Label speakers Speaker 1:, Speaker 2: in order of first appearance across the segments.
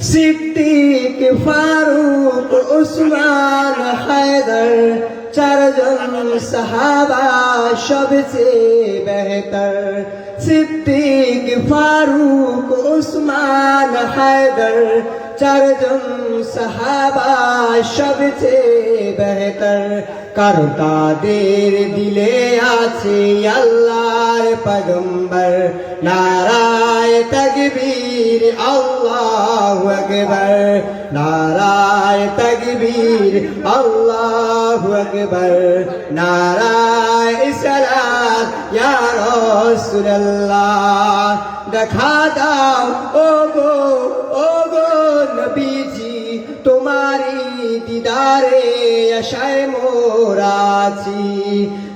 Speaker 1: সিদ্দিক, ফারুক, উসমান, হায়দার চারজন সাহাবা সবচেয়ে বেহতর। সিদ্দিক, ফারুক, উসমান, হায়দার চারজন সাহাবা সবচেয়ে বেহতর। কারণ তাদের দিলে আছে আল্লাহর পগম্বর তকবীর, আল্লাহু আকবার। নারায় তকবীর, আল্লাহু আকবার। নারায় সালাত, ইয়া রাসূলুল্লাহ। দেখা দাও ও গো ও গো নবীজি তোমারি দিদারে আশায় মোরাছি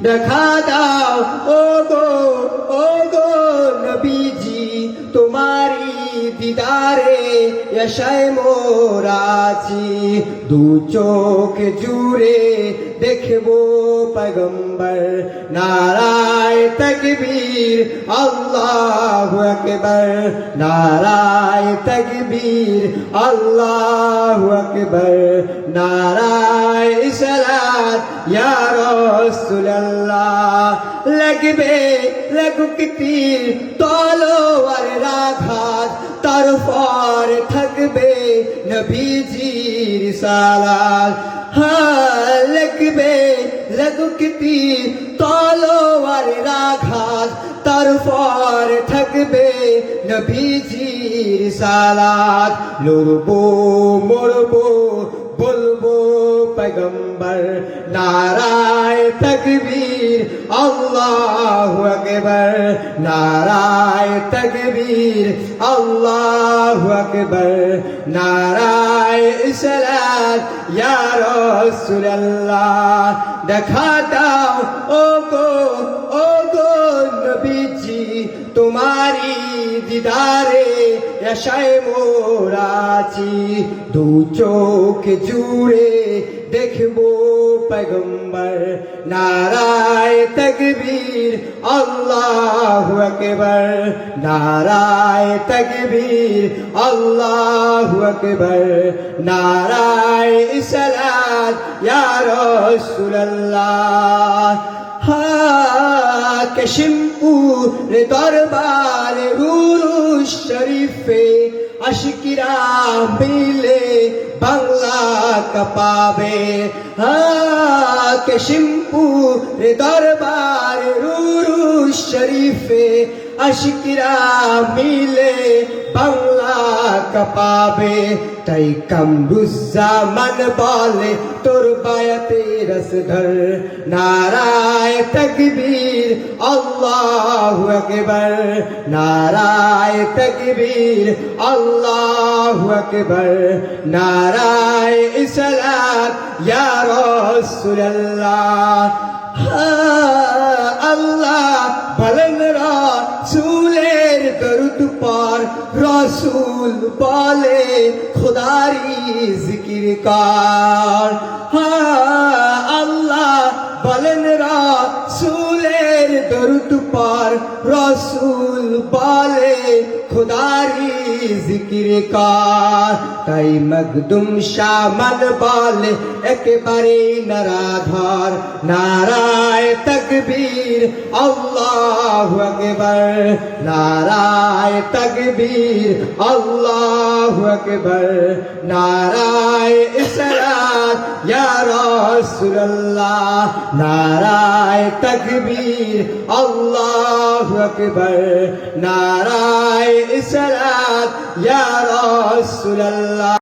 Speaker 1: দেখা দাও ও গো ও আশায় মোরাছি দু চোখ জুড়ে দেখব পয়গম্বর। নারায় তকবীর, আল্লাহু আকবার। নারায় তকবীর, আল্লাহু আকবার। নারায় সালাত, ইয়া রাসূলুল্লাহ। লাগবে লাগুক তীর তলোয়ার নবীজির হ্যাঁ লাগবে লাগুক তীর তলোয়ার রাঘাত তার পর থাকবে নবীজির সালাত লড়বো মরবো বলব পয়গম্বর তকবীর আল্লাহু আকবার, নারায় তকবীর। আল্লাহু আকবার, নারায় সালাত। ইয়া রাসূলুল্লাহ, দেখা দাও ও গো ও গো নবীজি তোমারি দিদারে আশায় মোরাছি দু চোখ জুড়ে দেখব পয়গম্বর নারায় তকবীর, আল্লাহু আকবার। নারায় তকবীর, আল্লাহু আকবার। নারায় সালাত, ইয়া রাসূলুল্লাহ। কশিমপুর দরবার গুরু শরীফে আশকিরা মিলে বাংলা কপাবে। কশিমপুর দরবার গুরু শরীফে। আশকিরা মিলে বাংলা কপাবে। তাই কামরুজ্জামান বলে, তোর বায়াতে রসধর। নারায় তকবীর, আল্লাহু আকবার। নারায় তকবীর, আল্লাহু আকবার। নারায় সালাত, ইয়া রাসূলুল্লাহ। আল্লাহ পর রাসূল বলে, খোদারি জিকির কর। হ্যাঁ আল্লাহ বলেন, রাসূলের দরুদ পর রাসূল বলে, খোদারি জিকির কর। তাই মখদুম শামল বলে, একেবারে নারাধর, নারায় তকবীর, আল্লাহু আকবার। নারায় তকবীর, আল্লাহু আকবার। নারায় ইসরাত ইয়া রাসূলুল্লাহ। নারায় তকবীর, আল্লাহু আকবার। নারায় ইসরাত ইয়া রাসূলুল্লাহ।